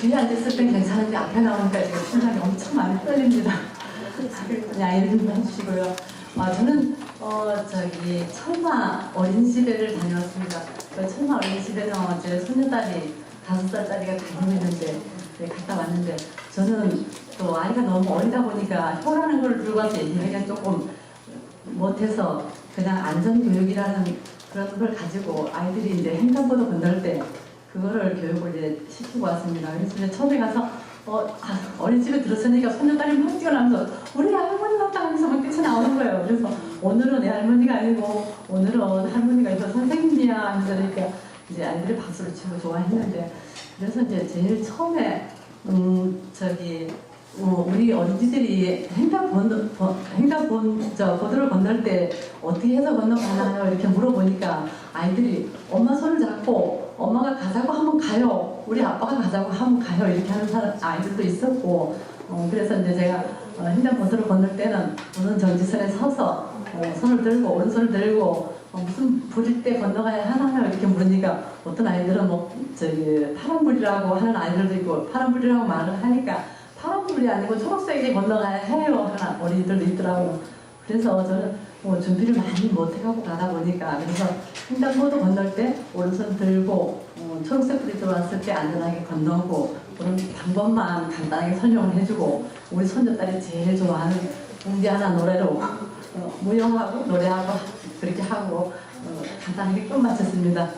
뒤에 앉았을 땐 괜찮은데 앞에 나오니까 지금 심장이 엄청 많이 떨립니다. 그냥 이해를 좀 해주시고요. 아, 저는 어, 저기 철마 어린이집에를 다녀왔습니다. 그 철마 어린이집에는 제 손녀딸이 다섯 살짜리가 다니는데 네, 갔다 왔는데 저는 또 아이가 너무 어리다 보니까 혀라는 걸 들고 와서 얘기하기가 조금 못해서 그냥 안전교육이라는 그런 걸 가지고 아이들이 이제 횡단보도 건널 때 그거를 교육을 이제 시키고 왔습니다. 그래서 이제 처음에 가서 어, 아, 어린이집에 들었으니까 손녀딸이 막 뛰어나면서 우리 할머니 같다 하면서 막 뛰쳐나오는 거예요. 그래서 오늘은 내 할머니가 아니고 오늘은 할머니가 있어 선생님이야 하면서 이렇게 이제 아이들이 박수를 치고 좋아했는데 그래서 이제 제일 처음에 음 저기 어, 우리 어린이들이 횡단본 번- 횡단본 저 보도를 건널 때 어떻게 해서 건너가나요 이렇게 물어보니까 아이들이 엄마 손을 잡고 엄마가 가자고 하면 가요. 우리 아빠가 가자고 하면 가요. 이렇게 하는 사람, 아이들도 있었고. 어, 그래서 이제 제가 어, 횡단보도를 건널 때는 우선 정지선에 서서 어, 손을 들고 오른손을 들고 어, 무슨 불일 때 건너가야 하나요? 이렇게 물으니까 어떤 아이들은 뭐 저기 파란불이라고 하는 아이들도 있고 파란불이라고 말을 하니까 파란불이 아니고 초록색이 건너가야 해요 하는 어린이들도 있더라고요. 그래서 저는 뭐 준비를 많이 못 해가고 가다 보니까 그래서 횡단보도 건널 때 오른손 들고 어, 초록색 불이 들어왔을 때 안전하게 건너고 그런 방법만 간단하게 설명을 해주고 우리 손녀딸이 제일 좋아하는 공지 하나 노래로 어, 무용하고 노래하고 그렇게 하고 어, 간단하게 끝 마쳤습니다.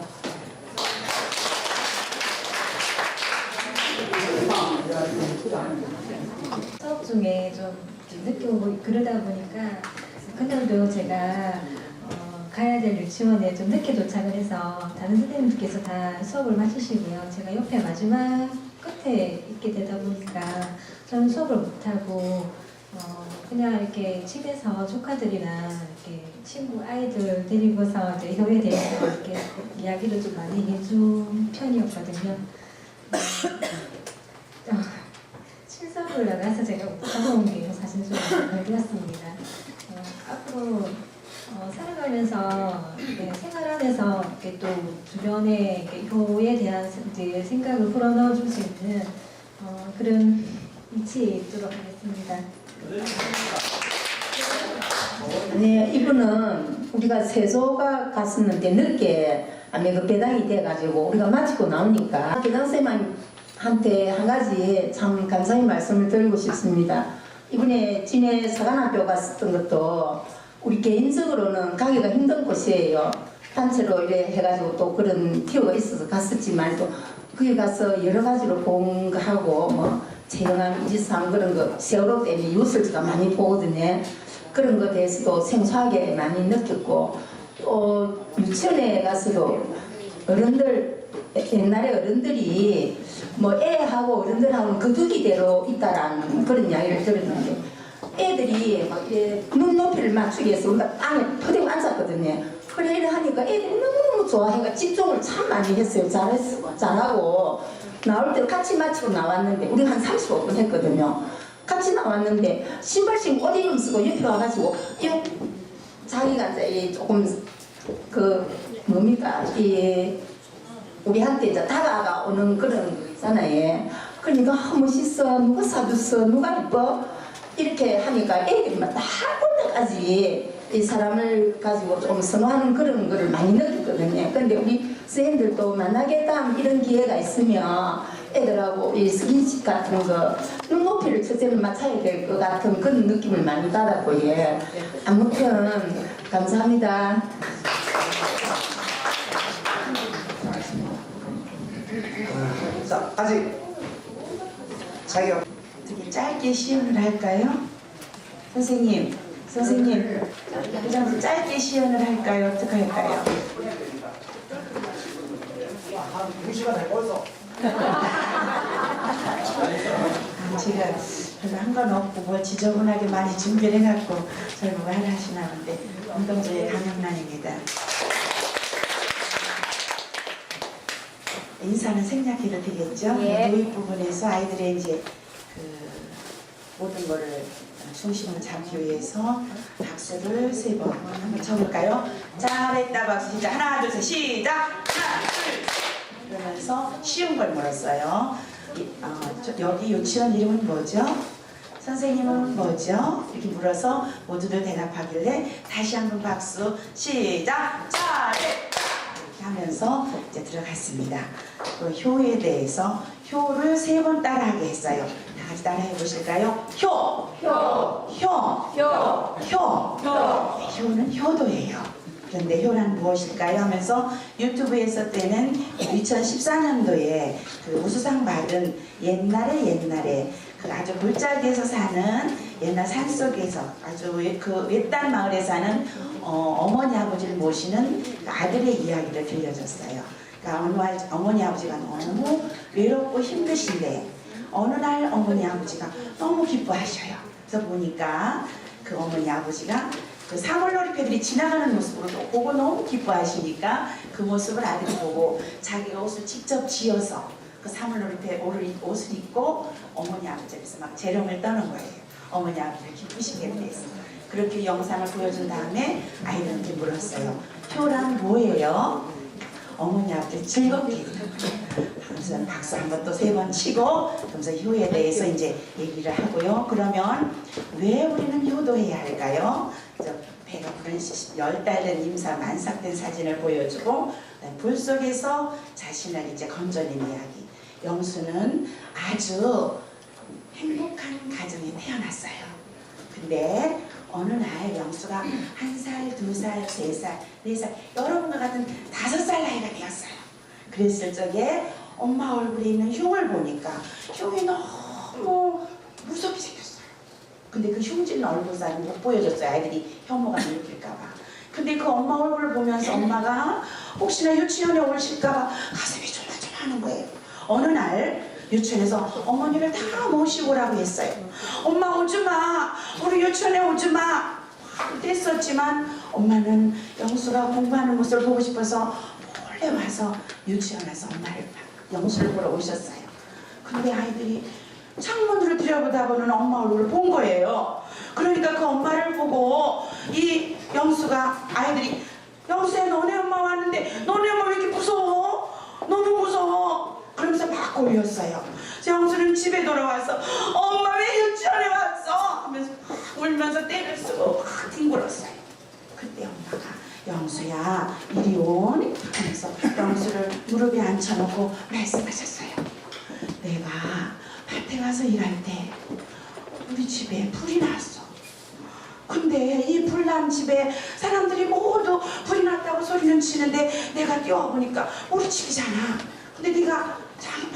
수업 중에 좀, 좀 느끼고 그러다 보니까 그날도 제가 어, 가야 될 유치원에 좀 늦게 도착을 해서 다른 선생님들께서 다 수업을 마치시고요. 제가 옆에 마지막 끝에 있게 되다 보니까 저는 수업을 못하고 어, 그냥 이렇게 집에서 조카들이나 이렇게 친구 아이들 데리고서 이제 교회에 대해서 이렇게 이야기를 좀 많이 해준 편이었거든요. 어, 실습을 나가서 제가 못하고 게 사실 좀 걸렸습니다. 어, 앞으로 어, 살아가면서 이렇게 생활 안에서 이렇게 또 주변에 교회에 대한 이제 생각을 불어넣어 줄 수 있는 어, 그런 위치에 있도록 하겠습니다. 네, 이분은 우리가 세조가 갔었는데 늦게 아니 그 배당이 돼가지고 우리가 마치고 나오니까 배당 쌤한테 한 가지 참 감사의 말씀을 드리고 싶습니다. 이번에 진해 사관학교 갔었던 것도 우리 개인적으로는 가기가 힘든 곳이에요. 단체로 이래 해가지고 또 그런 티오가 있어서 갔었지만 또 거기 가서 여러 가지로 본거 하고 뭐 채영암, 이지삼 그런 거 세월호 때문에 뉴스를 제가 많이 보거든요. 그런 것에 대해서도 생소하게 많이 느꼈고 또 유치원에 가서도 어른들 옛날에 어른들이 뭐 애하고 어른들하고는 거두기대로 있다라는 그런 이야기를 들었는데 애들이 막 이렇게 눈높이를 맞추기 위해서 우리가 땅에 퍼대고 앉았거든요. 이래 하니까 애들이 너무너무 좋아해가 집중을 참 많이 했어요. 잘했어, 잘하고 나올 때 같이 마치고 나왔는데 우리 한 35분 했거든요. 같이 나왔는데 신발 신고 옷 이름 쓰고 옆에 와가지고 이 자기가 이제 이 조금 그 뭡니까 이 우리한테 이제 다가가 오는 그런 거 있잖아요. 그러니까 아, 멋있어 누가 사줬어 누가 이뻐 이렇게 하니까 애들이 막다 때까지 이 사람을 가지고 좀 선호하는 그런 거를 많이 느꼈거든요. 근데 우리 선생님들도 만나겠다 이런 기회가 있으면 애들하고 이 스킨십 같은 거 눈높이를 첫째는 맞춰야 될 것 같은 그런 느낌을 많이 받았고 예. 아무튼 감사합니다. 자, 아직 자기가 어떻게 짧게 시연을 할까요? 선생님, 선생님, 그냥 짧게 시연을 할까요? 어떻게 할까요? 한 2시간 될 벌써. 아, 제가 별로 한 건 없고 뭐 지저분하게 많이 준비를 해갖고 저희 뭐 하시나 본데 운동저의 강영란입니다. 인사는 생략해도 되겠죠? 예. 노입 부분에서 아이들의 이제 그 모든 거를 중심을 잡기 위해서 박수를 세 번 한번 쳐볼까요? 잘했다 박수 시작 하나 둘 셋 시작 하나 둘 셋. 그러면서 쉬운 걸 물었어요. 이, 어, 저- 여기 유치원 이름은 뭐죠? 선생님은 뭐죠? 이렇게 물어서 모두들 대답하길래 다시 한번 박수 시작 잘했다 이렇게 하면서 이제 들어갔습니다. 그 효에 대해서 효를 세 번 따라하게 했어요. 다 같이 따라해 보실까요? 효, 효, 효, 효, 효, 효. 네, 효는 효도예요. 그런데 효란 무엇일까요? 하면서 유튜브에서 때는 2014년도에 그 우수상 받은 옛날에 옛날에 그 아주 골짜기에서 사는 옛날 산속에서 아주 외- 그 외딴 마을에 사는 어, 어머니 아버지를 모시는 그 아들의 이야기를 들려줬어요. 그러니까 어느 날 어머니 아버지가 너무 외롭고 힘드신데 어느 날 어머니 아버지가 너무 기뻐하셔요. 그래서 보니까 그 어머니 아버지가 그 사물놀이패들이 지나가는 모습으로 보고 너무 기뻐하시니까 그 모습을 아들이 보고 자기가 옷을 직접 지어서 그 사물놀이패 옷을, 옷을 입고 어머니 아버지 앞에서 막 재롱을 떠는 거예요. 어머니 아버지를 기쁘시게 돼서 그렇게 영상을 보여준 다음에 아이들한테 물었어요. 효란 뭐예요? 어머니 아버지 즐겁게. 그래서 박수 한 번 또 세 번 치고 그러면서 효에 대해서 이제 얘기를 하고요. 그러면 왜 우리는 효도해야 할까요? 배가 부른 열달 된 임사 만삭된 사진을 보여주고 불 속에서 자신을 이제 건져낸 이야기. 영수는 아주 행복한 가정에 태어났어요. 근데 어느 날 영수가 한 살, 두 살, 세 살, 네 살, 여러분과 같은 다섯 살 나이가 되었어요. 그랬을 적에 엄마 얼굴에 있는 흉을 보니까 흉이 너무 무섭게 생겼어요. 근데 그 흉진 얼굴사는 못 보여줬어요. 아이들이 혐오가 일으킬까봐. 근데 그 엄마 얼굴을 보면서 엄마가 혹시나 유치원에 오실까봐 가슴이 조마조마하는 거예요. 어느 날 유치원에서 어머니를 다 모시고 오라고 했어요. 엄마 오지 마. 우리 유치원에 오지 마. 그랬었지만 엄마는 영수가 공부하는 모습을 보고 싶어서 몰래 와서 유치원에서 엄마를 영수를 보러 오셨어요. 근데 아이들이 창문으로 들여다보는 엄마 얼굴을 본 거예요. 그러니까 그 엄마를 보고 이 영수가 아이들이 영수야 너네 엄마 왔는데 너네 엄마 왜 이렇게 무서워? 너무 무서워. 그러면서 막 울렸어요. 영수는 집에 돌아와서 엄마 왜 유치원에 왔어? 하면서 막 울면서 떼를 쓰고 막 뒹굴었어요. 그때 엄마가 영수야 이리 온 하면서 영수를 무릎에 앉혀놓고 말씀하셨어요. 내가 밭에 가서 일할 때 우리 집에 불이 났어. 근데 이 불난 집에 사람들이 모두 불이 났다고 소리는 치는데 내가 뛰어보니까 우리 집이잖아. 근데 네가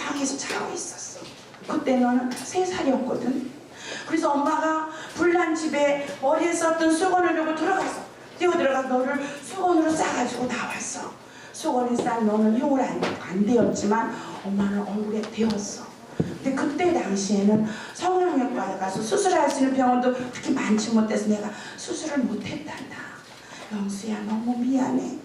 방에서 자고 있었어. 그때 너는 세 살이었거든. 그래서 엄마가 불난 집에 머리에 썼던 수건을 들고 들어가서 뛰어 들어가 너를 수건으로 싸가지고 나왔어. 수건에 싼 너는 흉을 안, 안 되었지만 엄마는 얼굴에 되었어. 근데 그때 당시에는 성형외과에 가서 수술할 수 있는 병원도 그렇게 많지 못해서 내가 수술을 못했단다. 영수야 너무 미안해.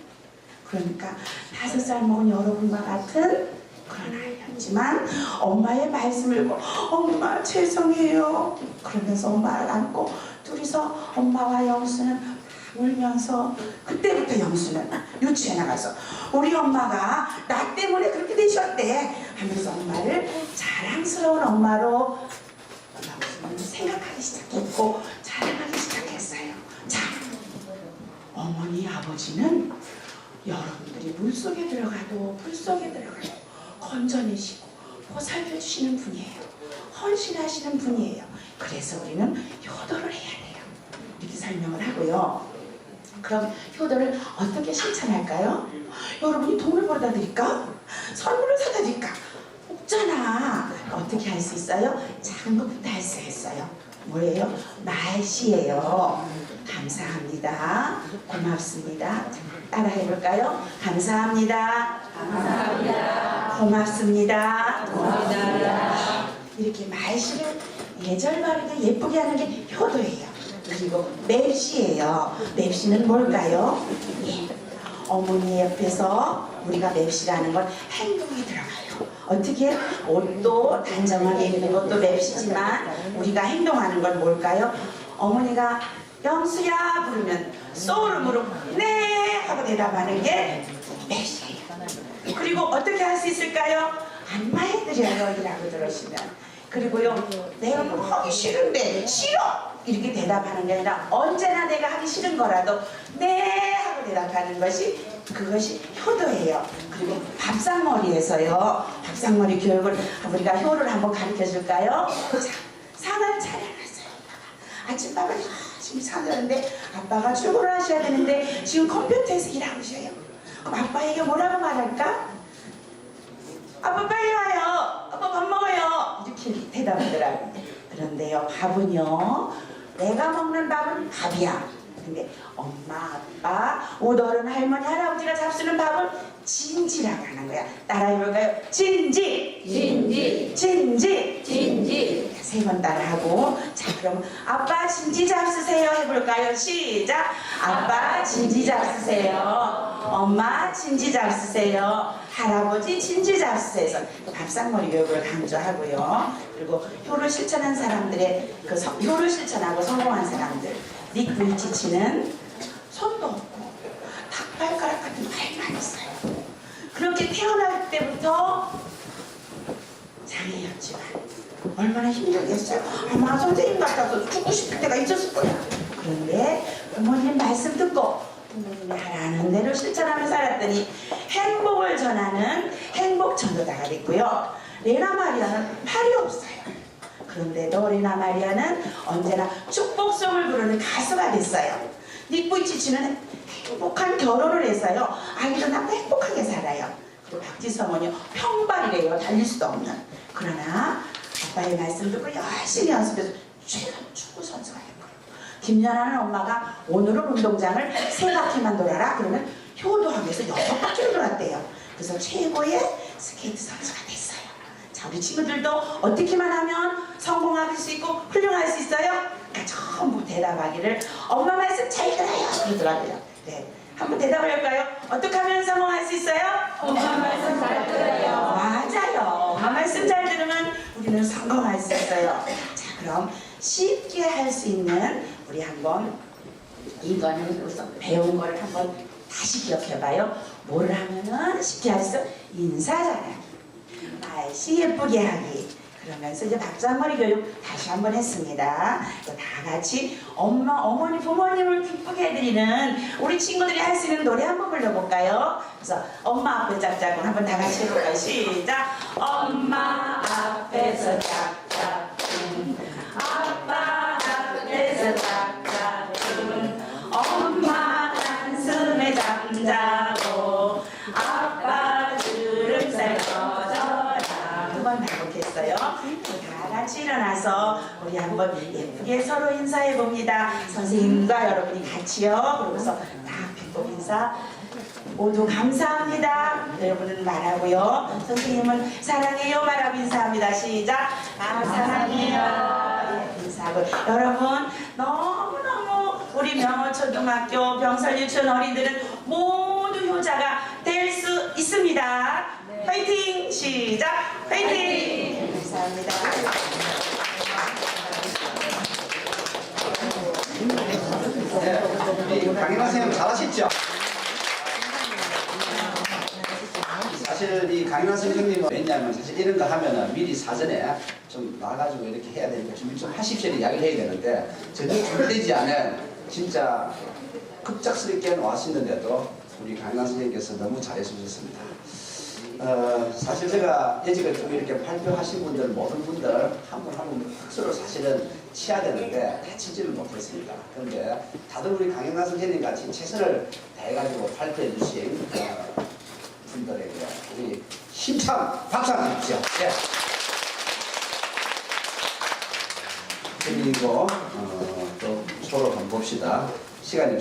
그러니까 다섯 살 먹은 여러분과 같은 그런 아이였지만 엄마의 말씀을 듣고 엄마 죄송해요. 그러면서 엄마를 안고 둘이서 엄마와 영수는 막 울면서 그때부터 영수는 유치원에 나가서 우리 엄마가 나 때문에 그렇게 되셨대 하면서 엄마를 자랑스러운 엄마로 생각하기 시작했고 자랑하기 시작했어요. 자, 어머니 아버지는 여러분들이 물속에 들어가도 불속에 들어가도 건져내시고 보살펴 주시는 분이에요. 헌신하시는 분이에요. 그래서 우리는 효도를 해야 돼요. 이렇게 설명을 하고요. 그럼 효도를 어떻게 실천할까요? 여러분이 돈을 벌어다 드릴까? 선물을 사다 드릴까? 없잖아. 어떻게 할 수 있어요? 작은 것부터 할 수 있어요. 뭐예요? 말씨예요. 감사합니다. 고맙습니다. 따라 해볼까요? 감사합니다. 감사합니다. 고맙습니다. 고맙습니다. 이렇게 말씨를 예절 바르게 예쁘게 하는 게 효도예요. 그리고 맵시예요. 맵시는 뭘까요? 예. 어머니 옆에서 우리가 맵시라는 건 행동이 들어가요. 어떻게 옷도 단정하게 입는 것도 맵시지만 우리가 행동하는 건 뭘까요? 어머니가 영수야 부르면 소름으로 네 하고 대답하는 게 맵시 그리고 어떻게 할 수 있을까요? 안마해드려요 이라고 들으시면 그리고요 내가 뭐 하기 싫은데 싫어 이렇게 대답하는 게 아니라 언제나 내가 하기 싫은 거라도 네 하고 대답하는 것이 그것이 효도예요. 그리고 밥상머리에서요 밥상머리 교육을 우리가 효를 한번 가르쳐 줄까요? 자, 상을 차려놨어요. 아침밥을 열심히 사는데 아빠가 출근을 하셔야 되는데 지금 컴퓨터에서 일하고 계셔요. 아빠에게 뭐라고 말할까? 아빠 빨리 와요. 아빠 밥 먹어요. 이렇게 대답하더라고요. 그런데요, 밥은요, 내가 먹는 밥은 밥이야. 근데 엄마, 아빠, 오더른 할머니, 할아버지가 잡수는 밥은 진지라고 하는 거야. 따라해볼까요? 진지! 진지 진지! 진지 세 번 따라하고 자 그럼 아빠 진지 잡수세요 해볼까요? 시작 아빠 진지 잡수세요 엄마 진지 잡수세요. 할아버지 진지 잡수세요. 밥상머리 교육을 강조하고요. 그리고 효를 실천한 사람들의 그 성- 효를 실천하고 성공한 사람들. 닉부이치치는 손도 없고 닭발가락 같은 발만 있어요. 그렇게 태어날 때부터 장애였지만 얼마나 힘들겠어요. 아마 선생님 같아서 죽고 싶을 때가 있었을 거야. 그런데 부모님 말씀 듣고 하라는 대로 실천하며 살았더니 행복을 전하는 행복 전도자가 됐고요. 레나 마리아는 팔이 없어요. 그런데도 레나 마리아는 언제나 축복송을 부르는 가수가 됐어요. 닉부이치치는 행복한 결혼을 해서요. 아이도 낳고 행복하게 살아요. 그리고 어머니 평발이래요. 달릴 수도 없는. 그러나 아빠의 말씀 듣고 열심히 연습해서 최고 축구 선수가. 김연아는 엄마가 오늘은 운동장을 세 바퀴만 돌아라 그러면 효도하면서 여섯 바퀴를 돌았대요. 그래서 최고의 스케이트 선수가 됐어요. 자 우리 친구들도 어떻게만 하면 성공할 수 있고 훌륭할 수 있어요? 그러니까 전부 대답하기를 엄마 말씀 잘 들어요 그러더라고요. 네. 한번 대답을 할까요? 어떻게 하면 성공할 수 있어요? 엄마 말씀 잘 들어요 맞아요. 엄마 말씀 잘 들으면 우리는 성공할 수 있어요. 자, 그럼 쉽게 할 수 있는 우리 한번 이거는 우선 배운 걸 한번 다시 기억해봐요. 뭘 하면은 쉽게 할 수? 인사잖아요. 말씨 예쁘게 하기. 그러면서 이제 박자머리 교육 다시 한번 했습니다. 또 다 같이 엄마, 어머니, 부모님을 기쁘게 해드리는 우리 친구들이 할 수 있는 노래 한번 불러볼까요? 그래서 엄마 앞에 짝짝꿍 한번 다 같이 해볼까요? 시작! 엄마 앞에서 짝 같이 일어나서 우리 한번 예쁘게 서로 인사해 봅니다 선생님과 여러분이 같이요 그러고서 딱 배꼽 인사 모두 감사합니다. 여러분은 말하고요. 선생님은 사랑해요 말하고 인사합니다. 시작. 아, 사랑해요. 예, 인사하고 여러분 너무너무 우리 명호 초등학교 병설 유치원 어린이들은 모두 효자가 될 수 있습니다. 화이팅! 시작! 화이팅! 감사합니다. 네, 강인환 선생님 잘하셨죠? 사실 이 강인환 선생님은 왜냐하면 사실 이런 거 하면은 미리 사전에 좀 나가지고 이렇게 해야 되니까 준비 좀 하십시오 이야기를 해야 되는데 전혀 준비되지 않은 진짜 급작스럽게 왔었는데도 우리 강인환 선생님께서 너무 잘해 주셨습니다. 어, 사실 제가 예직을 좀 이렇게 발표하신 분들 모든 분들 한 분 한분 박수를 사실은 치야 되는데 다 치지를 못했습니다. 그런데 다들 우리 강영란 선생님 같이 최선을 다해가지고 발표해 주신 어, 분들에게 우리 힘찬 박수 한번 주십시오. 예. 그리고 어, 또 서로 한번 봅시다. 시간이